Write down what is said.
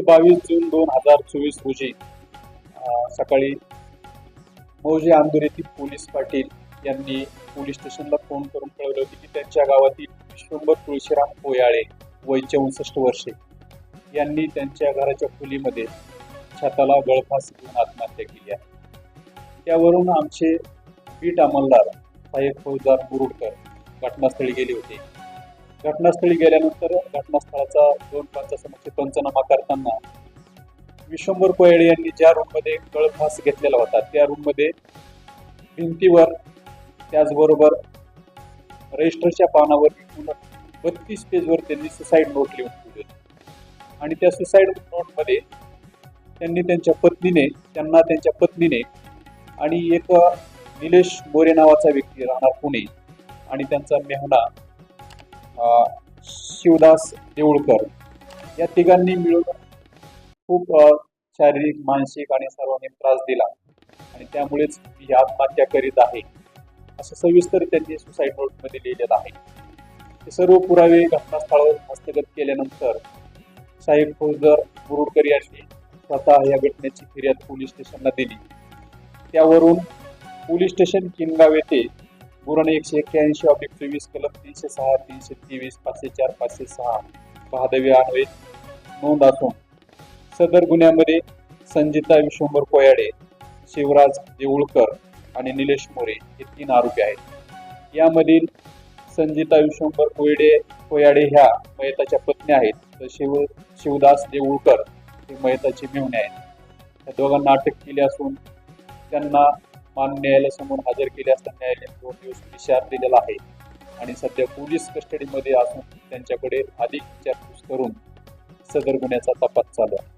बावीस जून दोन हजार चोवीस रोजी सकाळी मौजे आंदूर येथील पोलीस पाटील यांनी पोलीस स्टेशनला फोन करून कळवले होते की त्यांच्या गावातील विश्वंभर तुळशीराम पोयाळे वय चौसष्ट वर्षे यांनी त्यांच्या घराच्या खोलीमध्ये छताला गळफास घेऊन आत्महत्या केली आहे. त्यावरून आमचे बीट अंमलदार साहेब फौजदार मुरुडकर घटनास्थळी गेले होते. घटनास्थळी गेल्यानंतर घटनास्थळाचा दोन पंचासमक्ष पंचनामा करताना विश्वंभर कोयडे यांनी ज्या रूममध्ये गळफास घेतलेला होता त्या रूममध्ये भिंतीवर त्याचबरोबर रजिस्टरच्या पानावर एकूण बत्तीस पेजवर त्यांनी सुसाईड नोट लिहून ठेवली आणि त्या सुसाईड नोटमध्ये त्यांनी त्यांच्या पत्नीने त्यांना त्यांच्या पत्नीने आणि एक निलेश मोरे नावाचा व्यक्ती राहणार पुणे आणि त्यांचा मेहना शिवदास देऊळकर या तिघांनी मिळून खूप शारीरिक मानसिक आणि सर्वांनी त्रास दिला. आणि त्यामुळेच मी आत्महत्या करीत आहे. असं सविस्तर त्यांनी सुसाईड नोटमध्ये लिहिलेलं आहे. हे सर्व पुरावे घटनास्थळावर हस्तगत केल्यानंतर साहेब फौजदार मुरुडकर यांनी स्वतः या घटनेची फिर्याद पोलीस स्टेशनला दिली. त्यावरून पोलीस स्टेशन किनगाव येथे पूर्ण एकशे एक्क्याऐंशी ऑब्लिक चोवीस कलम तीनशे सहा तीनशे तेवीस पाचशे चार पाचशे सहा. महादेवी अन्वये नोंद असून सदर गुन्ह्यामध्ये संजिता विश्वंभर कोयाडे शिवराज देऊळकर आणि निलेश मोरे हे तीन आरोपी आहेत. यामधील संजिता विश्वंभर कोयडे कोयाडे ह्या मयताच्या पत्नी आहेत. तर शिव शिवदास देऊळकर हे मयताचे मेहुणे आहेत. या दोघांना अटक केली असून त्यांना मान न्यायालयासमोर हजर केले असता न्यायालयाने दोन दिवस विचार दिलेला आहे. आणि सध्या पोलीस कस्टडीमध्ये असून त्यांच्याकडे अधिक विचारपूस करून सदर गुन्ह्याचा तपास चालू आहे.